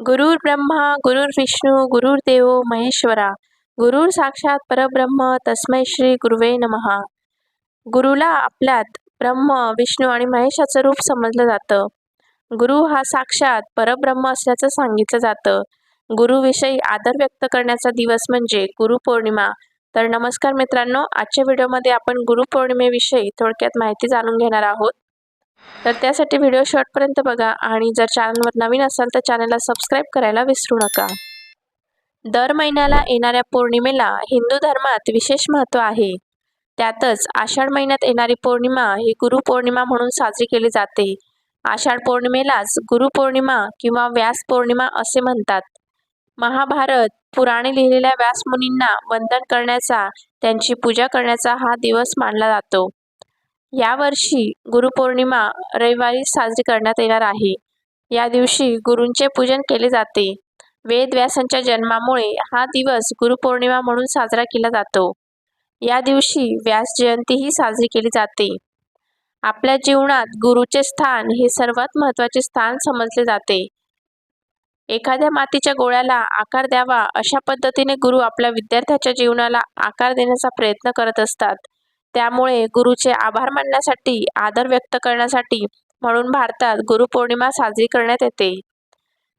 गुरुर् ब्रह्मा गुरुर्विष्णू गुरुर्देव महेश्वरा गुरुर साक्षात परब्रह्म तस्मै श्री गुरुवे नमहा गुरुला आपल्यात ब्रह्म विष्णू आणि महेशाचं रूप समजलं जातं. गुरु हा साक्षात परब्रह्म असल्याचं सांगितलं जातं. गुरुविषयी आदर व्यक्त करण्याचा दिवस म्हणजे गुरुपौर्णिमा तर नमस्कार मित्रांनो आजच्या व्हिडिओमध्ये आपण गुरुपौर्णिमेविषयी थोडक्यात माहिती जाणून घेणार आहोत. तर त्यासाठी व्हिडिओ शॉर्टपर्यंत बघा आणि जर चॅनलवर नवीन असाल तर चॅनलला सबस्क्राईब करायला विसरू नका. दर महिन्याला येणाऱ्या पौर्णिमेला हिंदू धर्मात विशेष महत्त्व आहे. त्यातच आषाढ महिन्यात येणारी पौर्णिमा ही गुरुपौर्णिमा म्हणून साजरी केली जाते. आषाढ पौर्णिमेलाच गुरुपौर्णिमा किंवा व्यास पौर्णिमा असे म्हणतात. महाभारत पुराणे लिहिलेल्या व्यासमुनींना वंदन करण्याचा त्यांची पूजा करण्याचा हा दिवस मानला जातो. यावर्षी गुरुपौर्णिमा रविवारी साजरी करण्यात येणार आहे. या दिवशी गुरूंचे पूजन केले जाते. वेदव्यासांच्या जन्मामुळे हा दिवस गुरुपौर्णिमा म्हणून साजरा केला जातो. या दिवशी व्यास जयंतीही साजरी केली जाते. आपल्या जीवनात गुरुचे स्थान हे सर्वात महत्त्वाचे स्थान समजले जाते. एखाद्या मातीच्या गोळ्याला आकार द्यावा अशा पद्धतीने गुरु आपल्या विद्यार्थ्याच्या जीवनाला आकार देण्याचा प्रयत्न करत असतात. त्यामुळे गुरुचे आभार मानण्यासाठी आदर व्यक्त करण्यासाठी म्हणून भारतात गुरुपौर्णिमा साजरी करण्यात येते.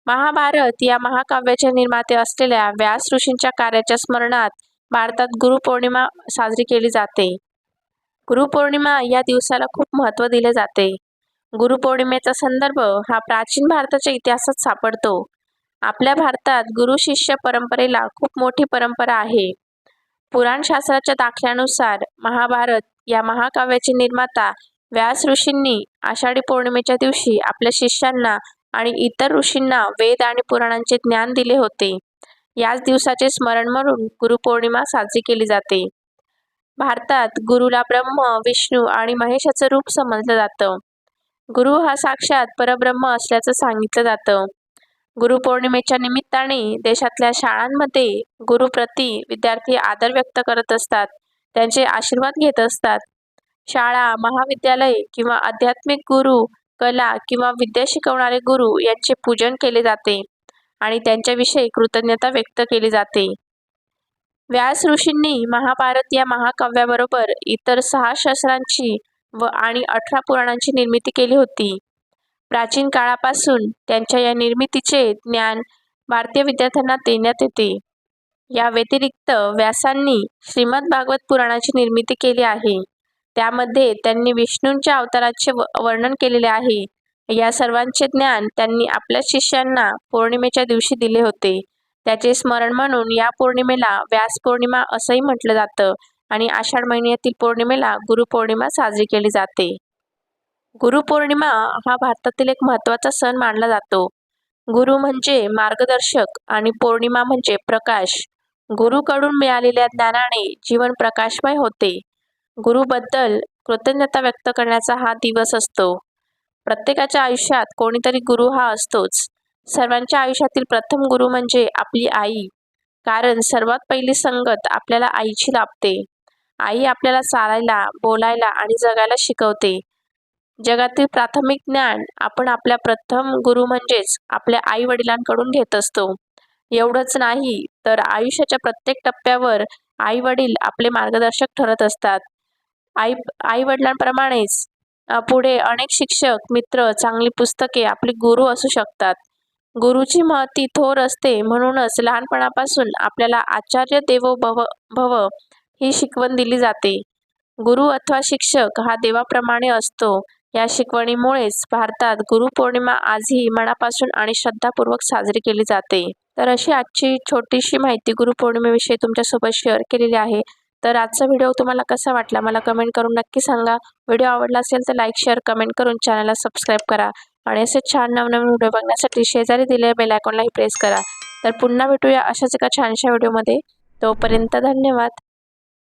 महाभारत या महाकाव्याचे निर्माते असलेल्या व्यास ऋषींच्या कार्याच्या स्मरणात भारतात गुरुपौर्णिमा साजरी केली जाते. गुरुपौर्णिमा या दिवसाला खूप महत्त्व दिले जाते. गुरुपौर्णिमेचा संदर्भ हा प्राचीन भारताच्या इतिहासात सापडतो. आपल्या भारतात गुरु शिष्य परंपरेला खूप मोठी परंपरा आहे. पुराणशास्त्राच्या दाखल्यानुसार महाभारत या महाकाव्याचे निर्माता व्यास ऋषींनी आषाढी पौर्णिमेच्या दिवशी आपल्या शिष्यांना आणि इतर ऋषींना वेद आणि पुराणांचे ज्ञान दिले होते. याच दिवसाचे स्मरण म्हणून गुरुपौर्णिमा साजरी केली जाते. भारतात गुरुला ब्रह्म विष्णू आणि महेशाचं रूप समजलं जातं. गुरु हा साक्षात परब्रह्म असल्याचं सांगितलं जातं. गुरुपौर्णिमेच्या निमित्ताने देशातल्या शाळांमध्ये गुरुप्रती विद्यार्थी आदर व्यक्त करत असतात. त्यांचे आशीर्वाद घेत असतात. शाळा महाविद्यालय किंवा आध्यात्मिक गुरु कला किंवा विद्या शिकवणारे गुरु यांचे पूजन केले जाते आणि त्यांच्याविषयी कृतज्ञता व्यक्त केली जाते. व्यास ऋषींनी महाभारत या महाकाव्याबरोबर इतर सहा शस्त्रांची व आणि अठरा पुराणांची निर्मिती केली होती. प्राचीन काळापासून त्यांच्या या निर्मितीचे ज्ञान भारतीय विद्यार्थ्यांना देण्यात येते. या व्यतिरिक्त व्यासांनी श्रीमद भागवत पुराणाची निर्मिती केली आहे. त्यामध्ये त्यांनी विष्णूंच्या अवताराचे वर्णन केलेले आहे. या सर्वांचे ज्ञान त्यांनी आपल्या शिष्यांना पौर्णिमेच्या दिवशी दिले होते. त्याचे स्मरण म्हणून या पौर्णिमेला व्यास पौर्णिमा असंही म्हटलं जातं आणि आषाढ महिन्यातील पौर्णिमेला गुरुपौर्णिमा साजरी केली जाते. गुरुपौर्णिमा हा भारतातील एक महत्त्वाचा सण मानला जातो. गुरु म्हणजे मार्गदर्शक आणि पौर्णिमा म्हणजे प्रकाश. गुरुकडून मिळालेल्या ज्ञानाने जीवन प्रकाशमय होते. गुरुबद्दल कृतज्ञता व्यक्त करण्याचा हा दिवस असतो. प्रत्येकाच्या आयुष्यात कोणीतरी गुरु हा असतोच. सर्वांच्या आयुष्यातील प्रथम गुरु म्हणजे आपली आई. कारण सर्वात पहिली संगत आपल्याला आईची लाभते. आई आपल्याला चालायला बोलायला आणि जगायला शिकवते. जगातील प्राथमिक ज्ञान आपण आपल्या प्रथम गुरु म्हणजेच आपल्या आई वडिलांकडून घेत असतो. एवढंच नाही तर आयुष्याच्या प्रत्येक टप्प्यावर आई वडील आपले मार्गदर्शक ठरत असतात. आई आई वडिलांप्रमाणेच पुढे अनेक शिक्षक मित्र चांगली पुस्तके आपली गुरु असू शकतात. गुरुची महती थोर असते म्हणूनच लहानपणापासून आपल्याला आचार्य देवो भव भव ही शिकवण दिली जाते. गुरु अथवा शिक्षक हा देवाप्रमाणे असतो. या शिकवणीमुळेच भारतात गुरुपौर्णिमा आजही मनापासून आणि श्रद्धापूर्वक साजरी केली जाते. तर अशी आजची छोटीशी माहिती गुरुपौर्णिमेविषयी तुमच्यासोबत शेअर केलेली आहे. तर आजचा व्हिडिओ तुम्हाला कसा वाटला मला कमेंट करून नक्की सांगा. व्हिडिओ आवडला असेल तर लाईक शेअर कमेंट करून चॅनलला सबस्क्राईब करा. आणि असे छान नवनवीन व्हिडिओ बघण्यासाठी शेजारी दिलेल्या बेल आयकॉनलाही प्रेस करा. तर पुन्हा भेटूया अशाच एका छानशा व्हिडिओमध्ये तोपर्यंत धन्यवाद.